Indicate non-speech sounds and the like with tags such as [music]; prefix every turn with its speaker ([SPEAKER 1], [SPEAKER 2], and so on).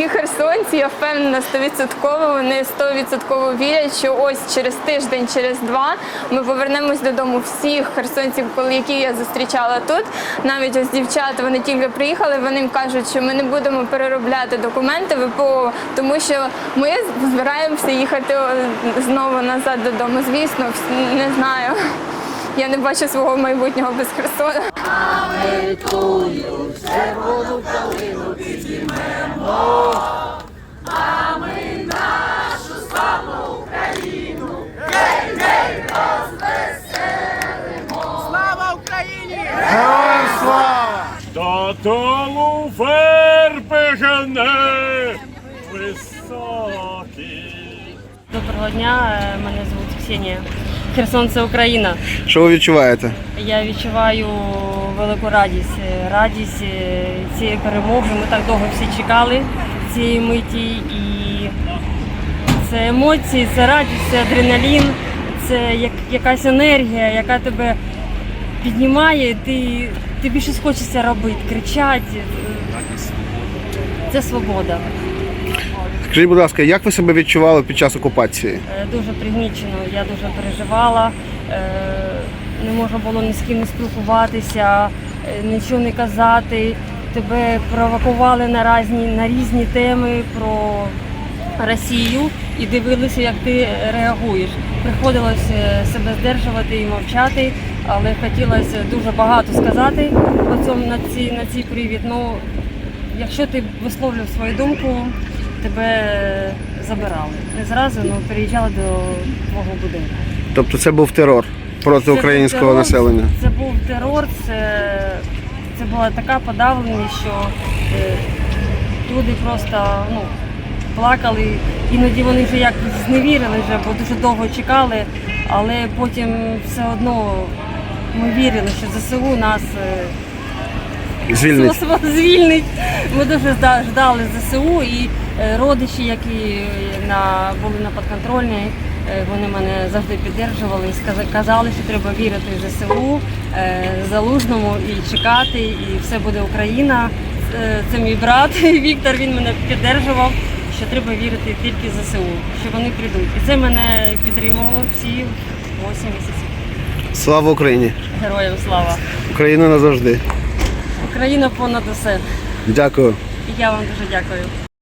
[SPEAKER 1] всі херсонці, я впевнена, стовідсотково, вони стовідсотково вірять, що ось через тиждень, через два ми повернемось додому всіх херсонців, коли які я зустрічала тут. Навіть ось дівчата, вони тільки приїхали, вони кажуть, що ми не будемо переробляти документи ВПО, тому що ми збираємося їхати знову назад додому. Звісно, не знаю. Я не бачу свого майбутнього без Херсона.
[SPEAKER 2] Слава Україні!
[SPEAKER 3] Героям слава!
[SPEAKER 4] Додолу вербегене високий.
[SPEAKER 5] Доброго дня, е, мене звуть Ксенія. Херсон це Україна.
[SPEAKER 3] Що ви відчуваєте?
[SPEAKER 5] Я відчуваю велику радість. Е, Радість е, цієї перемоги. Ми так довго всі чекали цієї миті. І це емоції, це радість, це адреналін, це як, якась енергія, яка тебе піднімає. Ти, ти більше хочеться робити, кричати. Це свобода.
[SPEAKER 3] Скажіть, будь ласка, як ви себе відчували під час окупації?
[SPEAKER 5] Е, дуже пригнічено, я дуже переживала, е, не можна було ні з ким не спілкуватися, е, нічого не казати. Тебе провокували на різні, на різні теми про Росію і дивилися, як ти реагуєш. Приходилося себе здержувати і мовчати, але хотілося дуже багато сказати по цьому на цій на цій привід. Ну, якщо ти висловлював свою думку, тебе забирали. Не зразу, але переїжджали до твого будинку.
[SPEAKER 3] Тобто це був терор проти
[SPEAKER 5] Це
[SPEAKER 3] українського
[SPEAKER 5] терор,
[SPEAKER 3] населення.
[SPEAKER 5] Це був терор, це, це була така подавленість, що е, люди просто ну, плакали. Іноді вони вже як зневірили, вже, бо дуже довго чекали, але потім все одно ми вірили, що ЗСУ нас. е,
[SPEAKER 3] Звільнить. [laughs]
[SPEAKER 5] Звільнить. Ми дуже ждали ЗСУ і е, родичі, які на, були на підконтрольній, е, вони мене завжди підтримували і казали, що треба вірити в ЗСУ, е, Залужному і чекати, і все буде Україна. Е, Це мій брат [laughs] Віктор, він мене підтримував, що треба вірити тільки в ЗСУ, що вони прийдуть. І це мене підтримувало всі 8 місяців.
[SPEAKER 3] Слава Україні!
[SPEAKER 5] Героям слава!
[SPEAKER 3] Україна назавжди.
[SPEAKER 5] Україна понад усе.
[SPEAKER 3] Дякую.
[SPEAKER 5] І я вам дуже дякую.